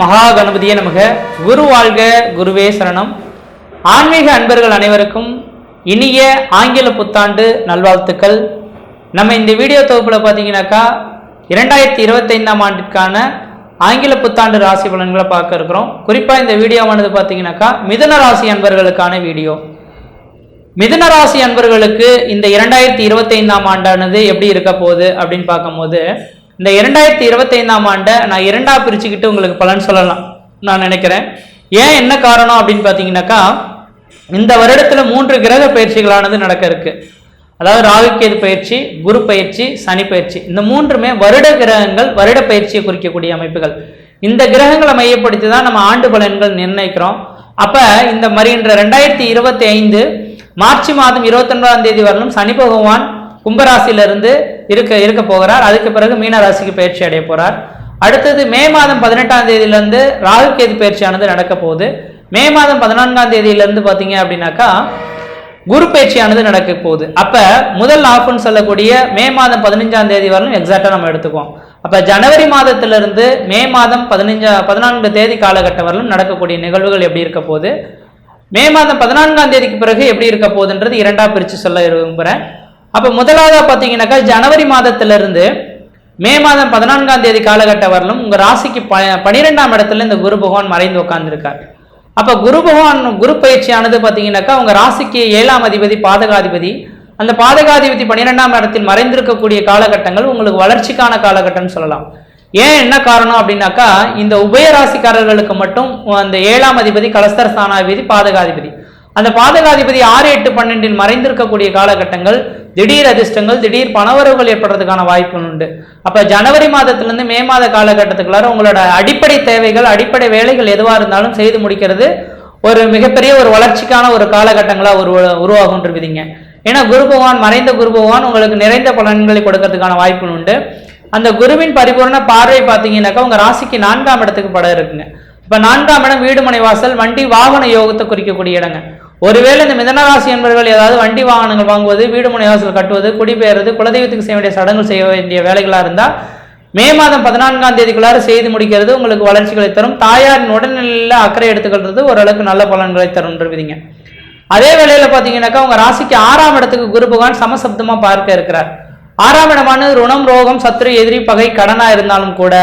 மகா கணபதியே நமக. குரு வாழ்க குருவே சரணம். ஆன்மீக அன்பர்கள் அனைவருக்கும் இனிய ஆங்கில புத்தாண்டு நல்வாழ்த்துக்கள். நம்ம இந்த வீடியோ தொகுப்பில் பார்த்தீங்கன்னாக்கா இரண்டாயிரத்தி இருபத்தைந்தாம் ஆண்டிற்கான ஆங்கில புத்தாண்டு ராசி பலன்களை பார்க்க இருக்கிறோம். குறிப்பாக இந்த வீடியோவானது பார்த்தீங்கன்னாக்கா மிதுன ராசி அன்பர்களுக்கான வீடியோ. மிதுன ராசி அன்பர்களுக்கு இந்த இரண்டாயிரத்தி இருபத்தைந்தாம் ஆண்டானது எப்படி இருக்க போகுது அப்படின்னு பார்க்கும்போது இந்த இரண்டாயிரத்தி இருபத்தைந்தாம் ஆண்டை நான் இரண்டாக பிரிச்சுக்கிட்டு உங்களுக்கு பலன் சொல்லலாம் நான் நினைக்கிறேன். ஏன் என்ன காரணம் அப்படின்னு பார்த்தீங்கன்னாக்கா இந்த வருடத்தில் மூன்று கிரக பயிற்சிகளானது நடக்க இருக்கு. அதாவது ராகுக்கேது பயிற்சி குரு பயிற்சி சனி பயிற்சி. இந்த மூன்றுமே வருட கிரகங்கள் வருட பயிற்சியை குறிக்கக்கூடிய அமைப்புகள். இந்த கிரகங்களை மையப்படுத்தி தான் நம்ம ஆண்டு பலன்கள் நிர்ணயிக்கிறோம். அப்போ இந்த மறுகின்ற ரெண்டாயிரத்தி இருபத்தி ஐந்து மார்ச் மாதம் இருபத்தொன்பதாம் தேதி வரலும் சனி பகவான் கும்பராசியிலிருந்து இருக்க இருக்க போகிறார். அதுக்கு பிறகு மீனராசிக்கு பயிற்சி அடைய போகிறார் அடுத்தது மே மாதம் பதினெட்டாம் தேதியிலேருந்து ராகு கேது பயிற்சியானது நடக்க போகுது. மே மாதம் பதினான்காம் தேதியிலேருந்து பார்த்தீங்க அப்படின்னாக்கா குரு பயிற்சியானது நடக்க போகுது. அப்போ முதல் ஆஃப்னு சொல்லக்கூடிய மே மாதம் பதினஞ்சாம் தேதி வரலும் எக்ஸாக்டாக நம்ம எடுத்துக்குவோம். அப்போ ஜனவரி மாதத்திலிருந்து மே மாதம் பதினஞ்சா பதினான்கு தேதி காலகட்டம் வரலும் நடக்கக்கூடிய நிகழ்வுகள் எப்படி இருக்க போகுது? மே மாதம் பதினான்காம் தேதிக்கு பிறகு எப்படி இருக்க போகுதுன்றது இரண்டா பிரிச்சு சொல்ல விரும்புகிறேன் அப்ப முதலாவதா பார்த்தீங்கன்னாக்கா ஜனவரி மாதத்திலிருந்து மே மாதம் பதினான்காம் தேதி காலகட்டம் வரலும் உங்க ராசிக்கு ப பனிரெண்டாம் இடத்துல இந்த குரு பகவான் மறைந்து உட்கார்ந்துருக்கார். அப்ப குரு பகவான் குரு பயிற்சியானது பார்த்தீங்கன்னாக்கா உங்க ராசிக்கு ஏழாம் அதிபதி பாதகாதிபதி அந்த பாதகாதிபதி பன்னிரெண்டாம் இடத்தில் மறைந்திருக்கக்கூடிய காலகட்டங்கள் உங்களுக்கு வளர்ச்சிக்கான காலகட்டம்னு சொல்லலாம். ஏன் என்ன காரணம் அப்படின்னாக்கா இந்த உபய ராசிக்காரர்களுக்கு மட்டும் அந்த ஏழாம் அதிபதி கலஸ்தர் ஸ்தானாதிபதி பாதகாதிபதி. அந்த பாதகாதிபதி ஆறு எட்டு பன்னெண்டில் மறைந்திருக்கக்கூடிய காலகட்டங்கள் திடீர் அதிர்ஷ்டங்கள் திடீர் பணவரவுகள் ஏற்படுறதுக்கான வாய்ப்புகள் உண்டு. அப்போ ஜனவரி மாதத்திலிருந்து மே மாத காலகட்டத்துக்குள்ளார உங்களோட அடிப்படை தேவைகள் அடிப்படை வேலைகள் எதுவாக இருந்தாலும் செய்து முடிக்கிறது ஒரு மிகப்பெரிய ஒரு வளர்ச்சிக்கான ஒரு காலகட்டங்களாக உருவ உருவாகுன்றிருக்குதுங்க ஏன்னா குரு பகவான் மறைந்த குரு பகவான் உங்களுக்கு நிறைந்த பலன்களை கொடுக்கறதுக்கான வாய்ப்புகள் உண்டு. அந்த குருவின் பரிபூர்ண பார்வை பார்த்தீங்கன்னாக்கா உங்கள் ராசிக்கு நான்காம் இடத்துக்கு படம் இருக்குங்க. இப்போ நான்காம் இடம் வீடுமனை வாசல் வண்டி வாகன யோகத்தை குறிக்கக்கூடிய இடங்க. ஒருவேளை இந்த மிதனராசி என்பவர்கள் ஏதாவது வண்டி வாகனங்கள் வாங்குவது வீடு முனைவாசல் கட்டுவது குடிபெயர்வது குலதெய்வத்துக்கு செய்ய வேண்டிய சடங்கு செய்ய வேண்டிய வேலைகளாக இருந்தால் மே மாதம் பதினான்காம் தேதிக்குள்ளார செய்து முடிக்கிறது உங்களுக்கு வளர்ச்சிகளை தரும். தாயாரின் உடல்நிலையில் அக்கறை எடுத்துக்கிறது ஓரளவுக்கு நல்ல பலன்களை தரும்ன்றவிதிங்க அதே வேளையில் பார்த்தீங்கன்னாக்கா உங்கள் ராசிக்கு ஆறாம் இடத்துக்கு குரு பகவான் சமசப்தமாக பார்க்க இருக்கிறார். ஆறாம் இடமானது ருணம் ரோகம் சத்துரு எதிரி பகை கடனாக இருந்தாலும் கூட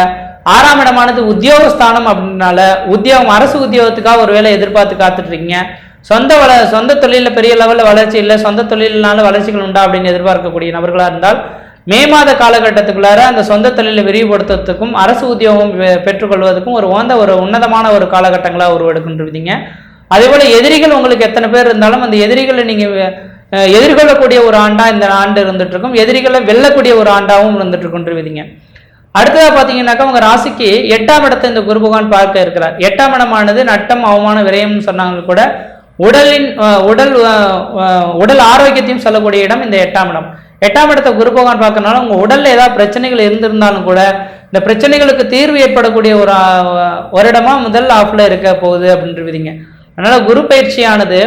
ஆறாம் இடமானது உத்தியோகஸ்தானம் அப்படின்னால உத்தியோகம் அரசு உத்தியோகத்துக்காக ஒரு வேலை எதிர்பார்த்து காத்துட்ருக்கீங்க சொந்த வள சொந்த தொழிலில் பெரிய லெவலில் வளர்ச்சி இல்லை சொந்த தொழிலினால வளர்ச்சிகள் உண்டா அப்படின்னு எதிர்பார்க்கக்கூடிய நபர்களாக இருந்தால் மே மாத காலகட்டத்துக்குள்ளார அந்த சொந்த தொழிலை விரிவுபடுத்துறதுக்கும் அரசு உத்தியோகம் பெ- பெற்றுக்கொள்வதற்கும் ஒரு ஓந்த ஒரு உன்னதமான ஒரு காலகட்டங்களாக உருவெடுக்கின்றிருந்தீங்க. அதேபோல் எதிரிகள் உங்களுக்கு எத்தனை பேர் இருந்தாலும் அந்த எதிரிகளை நீங்கள் எதிர்கொள்ளக்கூடிய ஒரு ஆண்டாக இந்த ஆண்டு இருந்துட்டு இருக்கும் எதிரிகளை வெல்லக்கூடிய ஒரு ஆண்டாகவும் இருந்துட்டு இருக்குன்றீங்க அடுத்ததாக பாத்தீங்கன்னாக்கா உங்க ராசிக்கு எட்டாம் இடத்தை இந்த குரு பகவான் பார்க்க இருக்கிறார். எட்டாம் இடமானது நட்டம் அவமான விரயம்னு சொன்னாங்க கூட உடலின் உடல் உடல் ஆரோக்கியத்தையும் சொல்லக்கூடிய இடம் இந்த எட்டாம் இடம். எட்டாம் இடத்தை குரு பகவான் பார்க்கறனால உங்க உடல்ல ஏதாவது பிரச்சனைகள் இருந்திருந்தாலும் கூட இந்த பிரச்சனைகளுக்கு தீர்வு ஏற்படக்கூடிய ஒரு அஹ், ஒரு இடமா முதல் ஆஃப்ல இருக்க போகுது அப்படின்றீங்க அதனால குரு பயிற்சியானது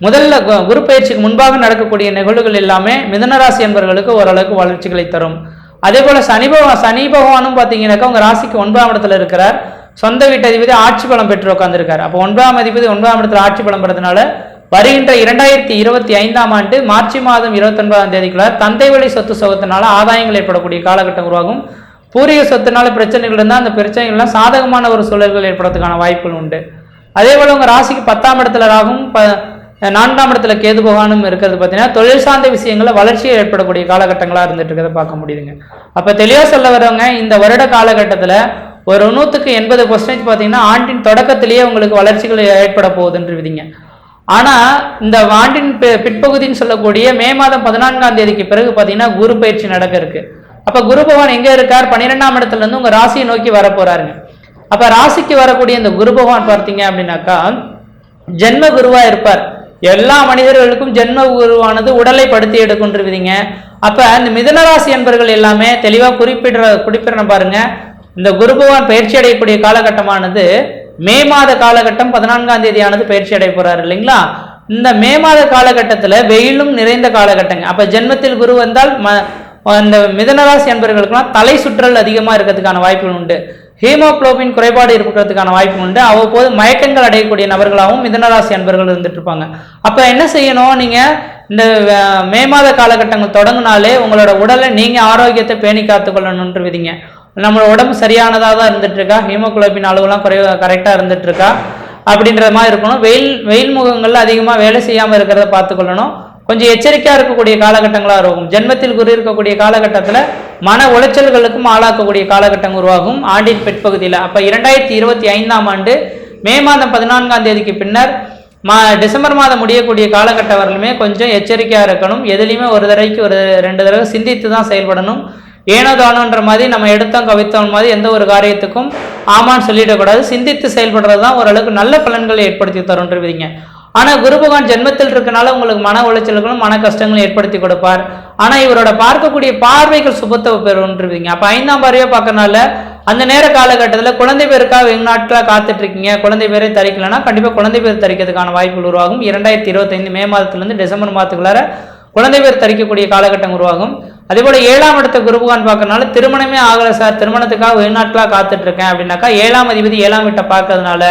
முதல்ல கு- குரு பயிற்சிக்கு முன்பாக நடக்கக்கூடிய நிகழ்வுகள் எல்லாமே மிதனராசி என்பவர்களுக்கு ஓரளவுக்கு வளர்ச்சிகளை தரும். அதே போல சனி பகவான் சனி பகவானும் பார்த்தீங்கன்னாக்கா உங்க ராசிக்கு ஒன்பதாம் இடத்துல இருக்கிறார். சொந்த வீட்டு அதிபதி ஆட்சி பலம் பெற்று உட்காந்துருக்காரு அப்போ ஒன்பதாம் அதிபதி ஒன்பதாம் இடத்துல ஆட்சி பலம் பெறதுனால வருகின்ற இரண்டாயிரத்தி இருபத்தி ஐந்தாம் ஆண்டு மார்ச் மாதம் இருபத்தொன்பதாம் தேதிக்குள்ள தந்தை வழி சொத்து சுகத்தினால ஆதாயங்கள் ஏற்படக்கூடிய காலகட்டம் உருவாகும். பூர்வீக சொத்துனால பிரச்சனைகள் இருந்தால் அந்த பிரச்சனைகள்லாம் சாதகமான ஒரு சூழல்கள் ஏற்படுறதுக்கான வாய்ப்புகள் உண்டு. அதே போல உங்க ராசிக்கு பத்தாம் இடத்துல ராகும் ப நான்காம் இடத்துல கேது பகவானும் இருக்கிறது பார்த்தீங்கன்னா தொழில் சார்ந்த விஷயங்களில் வளர்ச்சியை ஏற்படக்கூடிய காலகட்டங்களாக இருந்துட்டு இருக்கிறத பார்க்க முடியுதுங்க. அப்போ தெளிவாக சொல்ல வரவங்க இந்த வருட காலகட்டத்தில் ஒரு நூற்றுக்கு எண்பது பர்சன்டேஜ் பார்த்தீங்கன்னா ஆண்டின் தொடக்கத்திலேயே உங்களுக்கு வளர்ச்சிகள் ஏற்பட போகுதுன்றீங்க ஆனால் இந்த ஆண்டின் பிற்பகுதின்னு சொல்லக்கூடிய மே மாதம் பதினான்காம் தேதிக்கு பிறகு பார்த்தீங்கன்னா குரு பயிற்சி நடக்க இருக்கு. அப்போ குரு பகவான் எங்கே இருக்கார்? பன்னிரெண்டாம் இடத்துலேருந்து உங்கள் ராசியை நோக்கி வர அப்போ ராசிக்கு வரக்கூடிய இந்த குரு பகவான் பார்த்தீங்க அப்படின்னாக்கா ஜென்ம குருவாக இருப்பார். எல்லா மனிதர்களுக்கும் ஜென்ம குருவானது உடலை படுத்தி எடுக்கின்றிருவீங்க அப்போ இந்த மிதனராசி என்பர்கள் எல்லாமே தெளிவாக குறிப்பிடுற குறிப்பிடணும் பாருங்க. இந்த குரு பகவான் பயிற்சி அடையக்கூடிய காலகட்டமானது மே மாத காலகட்டம் பதினான்காம் தேதியானது பயிற்சி அடைய போறாரு இல்லைங்களா? இந்த மே மாத காலகட்டத்தில் வெயிலும் நிறைந்த காலகட்டங்க. அப்போ ஜென்மத்தில் குரு வந்தால் ம அந்த மிதனராசி என்பவர்களுக்கெல்லாம் தலை சுற்றல் அதிகமாக இருக்கிறதுக்கான வாய்ப்புகள் உண்டு. ஹீமோகுளோபின் குறைபாடு இருக்கிறதுக்கான வாய்ப்பு உண்டு. அவ்வப்போது மயக்கங்கள் அடையக்கூடிய நபர்களாகவும் மிதனராசி அன்பர்கள் இருந்துட்டு இருப்பாங்க அப்போ என்ன செய்யணும்? நீங்கள் இந்த மே மாத காலகட்டங்கள் தொடங்கினாலே உங்களோட உடலை நீங்கள் ஆரோக்கியத்தை பேணி காத்துக்கொள்ளணுன்ற விதிங்க. நம்மளோட உடம்பு சரியானதாக தான் இருந்துட்டு இருக்கா ஹீமோகுளோபின் அளவுலாம் குறை கரெக்டாக இருந்துட்டு இருக்கா அப்படின்ற மாதிரி இருக்கணும். வெயில் வெயில் முகங்கள்ல அதிகமாக வேலை செய்யாமல் இருக்கிறத பார்த்துக்கொள்ளணும். கொஞ்சம் எச்சரிக்கையாக இருக்கக்கூடிய காலகட்டங்களாக இருக்கும். ஜென்மத்தில் குரு இருக்கக்கூடிய காலகட்டத்தில் மன உளைச்சல்களுக்கும் ஆளாக்கக்கூடிய காலகட்டம் உருவாகும். ஆண்டின் பிற்பகுதியில். அப்போ இரண்டாயிரத்தி இருபத்தி ஐந்தாம் ஆண்டு மே மாதம் பதினான்காம் தேதிக்கு பின்னர் மா டிசம்பர் மாதம் முடியக்கூடிய காலகட்டம் வரலுமே கொஞ்சம் எச்சரிக்கையாக இருக்கணும். எதுலேயுமே ஒரு தடவைக்கு ஒரு ரெண்டு தடவை சிந்தித்து தான் செயல்படணும். ஏனோ தானோன்ற மாதிரி நம்ம எடுத்தோம் கவித்தோம் மாதிரி எந்த ஒரு காரியத்துக்கும் ஆமான்னு சொல்லிடக்கூடாது. சிந்தித்து செயல்படுறது தான் ஓரளவுக்கு நல்ல பலன்களை ஏற்படுத்தி தருன்றவிங்க ஆனால் குரு பகவான் ஜென்மத்தில் இருக்கனால உங்களுக்கு மன உளைச்சல்களும் மன கஷ்டங்களும் ஏற்படுத்தி கொடுப்பார். ஆனால் இவரோட பார்க்கக்கூடிய பார்வைகள் சுபத்தை பெறுன்றீங்க அப்போ ஐந்தாம் பார்வையாக பார்க்கறனால அந்த நேர காலகட்டத்தில் குழந்தை பேருக்காக வெகு நாட்களாக காத்துட்ருக்கீங்க. குழந்தை பேரை தரிக்கலைன்னா கண்டிப்பாக குழந்தை பேர் தரிக்கிறதுக்கான வாய்ப்புகள் உருவாகும். இரண்டாயிரத்தி இருபத்தைந்து மே மாதத்துலேருந்து டிசம்பர் மாதத்துக்குள்ளார குழந்தை பேர் தரிக்கக்கூடிய காலகட்டம் உருவாகும். அதே போல் ஏழாம் இடத்த குருபகான் பார்க்கறனால திருமணமே ஆகலை சார். திருமணத்துக்காக வெகு நாட்களாக இருக்கேன் அப்படின்னாக்கா ஏழாம் அதிபதி ஏழாம் வீட்டை பார்க்கறதுனால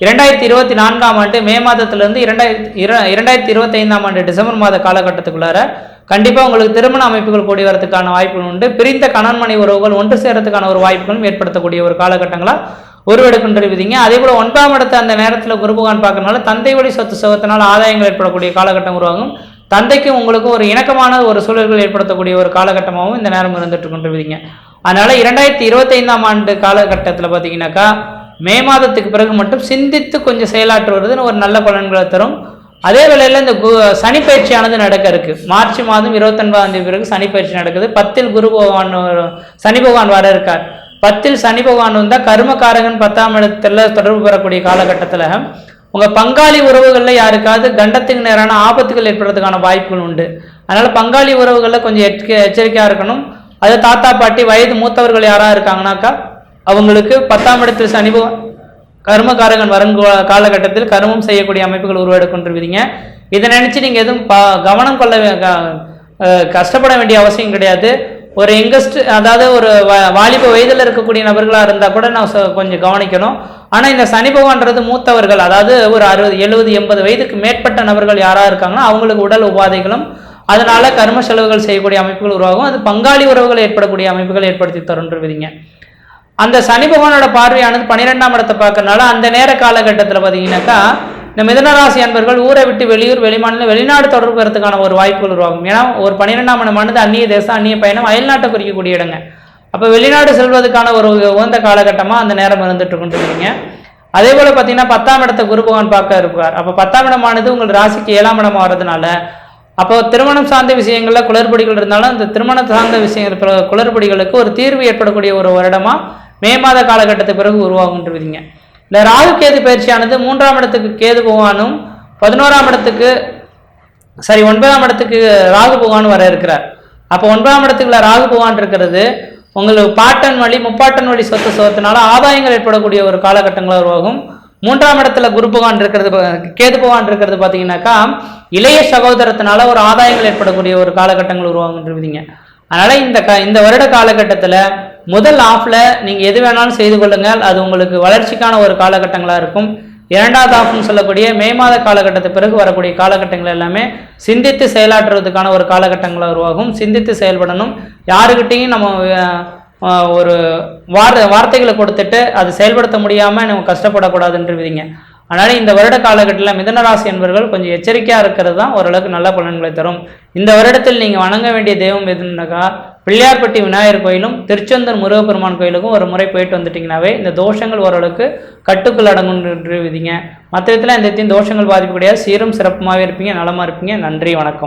இரண்டாயிரத்தி இருபத்தி நான்காம் ஆண்டு மே மாதத்திலிருந்து இரண்டாயிரத்தி இர- இரண்டாயிரத்தி இருபத்தைந்தாம் ஆண்டு டிசம்பர் மாத காலகட்டத்துக்குள்ளார கண்டிப்பாக உங்களுக்கு திருமண அமைப்புகள் கூடி வரதுக்கான வாய்ப்புகள் உண்டு. பிரிந்த கணன்மனை உறவுகள் ஒன்று சேரத்துக்கான ஒரு வாய்ப்புகளும் ஏற்படுத்தக்கூடிய ஒரு காலகட்டங்களாக உருவெடுக்கின்றிருப்பீங்க அதே போல் ஒன்பதாம் இடத்த அந்த நேரத்தில் குருபகான் பார்க்கறனால தந்தை வழி சொத்து சுகத்தினால் ஆதாயங்கள் ஏற்படக்கூடிய காலகட்டம் உருவாகும். தந்தைக்கும் உங்களுக்கும் ஒரு இணக்கமான ஒரு சூழல்கள் ஏற்படுத்தக்கூடிய ஒரு காலகட்டமாகவும் இந்த நேரம் இருந்துட்டு கொண்டிருப்பீங்க அதனால இரண்டாயிரத்தி இருபத்தைந்தாம் ஆண்டு காலகட்டத்தில் பார்த்தீங்கன்னாக்கா மே மாதத்துக்கு பிறகு மட்டும் சிந்தித்து கொஞ்சம் செயலாற்றுவதுன்னு ஒரு நல்ல பலன்களை தரும். அதே வேளையில் இந்த கு சனி பயிற்சியானது நடக்க இருக்கு. மார்ச் மாதம் இருபத்தொன்பதாம் தேதி பிறகு சனி பயிற்சி நடக்குது. பத்தில் குரு பகவான் சனி பகவான் வர இருக்கார். பத்தில் சனி பகவான் வந்தால் கர்மகாரகன் பத்தாம் இடத்துல தொடர்பு பெறக்கூடிய காலகட்டத்தில் உங்க பங்காளி உறவுகளில் யாருக்காவது கண்டத்துக்கு நேரான ஆபத்துகள் ஏற்படுறதுக்கான வாய்ப்புகள் உண்டு. அதனால பங்காளி உறவுகளில் கொஞ்சம் எச்ச- எச்சரிக்கையாக இருக்கணும். அது தாத்தா பாட்டி வயது மூத்தவர்கள் யாராக இருக்காங்கனாக்கா அவங்களுக்கு பத்தாம் இடத்தில் சனி கர்மகாரகன் வரும் காலகட்டத்தில் கர்மம் செய்யக்கூடிய அமைப்புகள் உருவாடுக்கொண்டிருக்கிறீங்க. இதை நினச்சி நீங்கள் எதுவும் பா- கவனம் கொள்ள கஷ்டப்பட வேண்டிய அவசியம் கிடையாது. ஒரு யங்கஸ்ட் அதாவது ஒரு வ- வாலிப வயதில் இருக்கக்கூடிய நபர்களாக இருந்தால் கூட நான் கொஞ்சம் கவனிக்கணும். ஆனால் இந்த சனி பகவான்றது மூத்தவர்கள் அதாவது ஒரு அறுபது எழுபது எண்பது வயதுக்கு மேற்பட்ட நபர்கள் யாராக இருக்காங்கன்னா அவங்களுக்கு உடல் உபாதைகளும் அதனால கர்ம செலவுகள் செய்யக்கூடிய அமைப்புகள் உருவாகும். அது பங்காளி உறவுகள் ஏற்படக்கூடிய அமைப்புகள் ஏற்படுத்தி தருன்றவிதிங்க அந்த சனி பகவானோட பார்வையானது பன்னிரெண்டாம் இடத்தை பார்க்கறனால அந்த நேர காலகட்டத்தில் பார்த்தீங்கன்னாக்கா இந்த மிதனராசி அன்பர்கள் ஊரை விட்டு வெளியூர் வெளிமாநிலம் வெளிநாடு தொடர்பு பெறத்துக்கான ஒரு வாய்ப்புகள் உருவாகும். ஏன்னா ஒரு பன்னிரெண்டாம் இடமானது அந்நிய தேசம் அந்நிய பயணம் அயல்நாட்டை குறிக்கக்கூடிய இடங்க. அப்போ வெளிநாடு செல்வதற்கான ஒரு உகந்த காலகட்டமாக அந்த நேரம் இருந்துட்டு கொண்டிருக்கீங்க அதே போல் பார்த்தீங்கன்னா பத்தாம் இடத்தை குரு பகவான் பார்க்க இருப்பார். அப்போ பத்தாம் இடமானது உங்கள் ராசிக்கு ஏழாம் இடமா வர்றதுனால அப்போ திருமணம் சார்ந்த விஷயங்கள்ல குளறுபடிகள் இருந்தாலும் அந்த திருமணம் சார்ந்த விஷயங்கள் பிற- குளறுபடிகளுக்கு ஒரு தீர்வு ஏற்படக்கூடிய ஒரு வருடமா மே மாத காலகட்டத்துக்கு பிறகு உருவாகுன்றிருக்கீங்க இந்த ராகு கேது பயிற்சியானது மூன்றாம் இடத்துக்கு கேது பகவானும் பதினோராம் இடத்துக்கு சரி ஒன்பதாம் இடத்துக்கு ராகு பகவான் வர இருக்கிறார். அப்போ ஒன்பதாம் இடத்துக்குள்ள ராகு பகவான் இருக்கிறது உங்களுக்கு பாட்டன் வழி முப்பாட்டன் வழி சொத்து சொத்துனால ஆதாயங்கள் ஏற்படக்கூடிய ஒரு காலகட்டங்களாக உருவாகும். மூன்றாம் இடத்துல குரு பகவான் இருக்கிறது கேது பகவான் இருக்கிறது பார்த்தீங்கன்னாக்கா இளைய சகோதரத்தினால ஒரு ஆதாயங்கள் ஏற்படக்கூடிய ஒரு காலகட்டங்கள் உருவாகுன்றீங்க. அதனால இந்த க இந்த வருட காலகட்டத்தில் முதல் ஆஃப்ல நீங்கள் எது வேணாலும் செய்து கொள்ளுங்கள். அது உங்களுக்கு வளர்ச்சிக்கான ஒரு காலகட்டங்களாக இருக்கும். இரண்டாவது ஆஃப்னு சொல்லக்கூடிய மே மாத காலகட்டத்துக்கு பிறகு வரக்கூடிய காலகட்டங்கள் எல்லாமே சிந்தித்து செயலாற்றுவதற்கான ஒரு காலகட்டங்களாக உருவாகும். சிந்தித்து செயல்படணும். யாருக்கிட்டையும் நம்ம ஒரு வார் வார்த்தைகளை கொடுத்துட்டு அது செயல்படுத்த முடியாமல் நம்ம கஷ்டப்படக்கூடாதுன்ற விதிங்க. அதனால் இந்த வருட காலகட்டத்தில் மிதனராசி என்பவர்கள் கொஞ்சம் எச்சரிக்கையாக இருக்கிறது தான் ஓரளவுக்கு நல்ல பலன்களை தரும். இந்த வருடத்தில் நீங்கள் வணங்க வேண்டிய தெய்வம் எதுனாக்கா பிள்ளையார்பட்டி விநாயகர் கோயிலும் திருச்செந்தூர் முருகப்பெருமான் கோயிலுக்கும் ஒரு முறை போயிட்டு வந்துட்டிங்கனாவே இந்த தோஷங்கள் ஓரளவுக்கு கட்டுக்குள் அடங்குன்ற விதிங்க மற்ற விதத்தில் இந்த தோஷங்கள் பாதிப்பு கிடையாது. சீரும் சிறப்புமாகவே இருப்பீங்க. நலமாக இருப்பீங்க. நன்றி. வணக்கம்.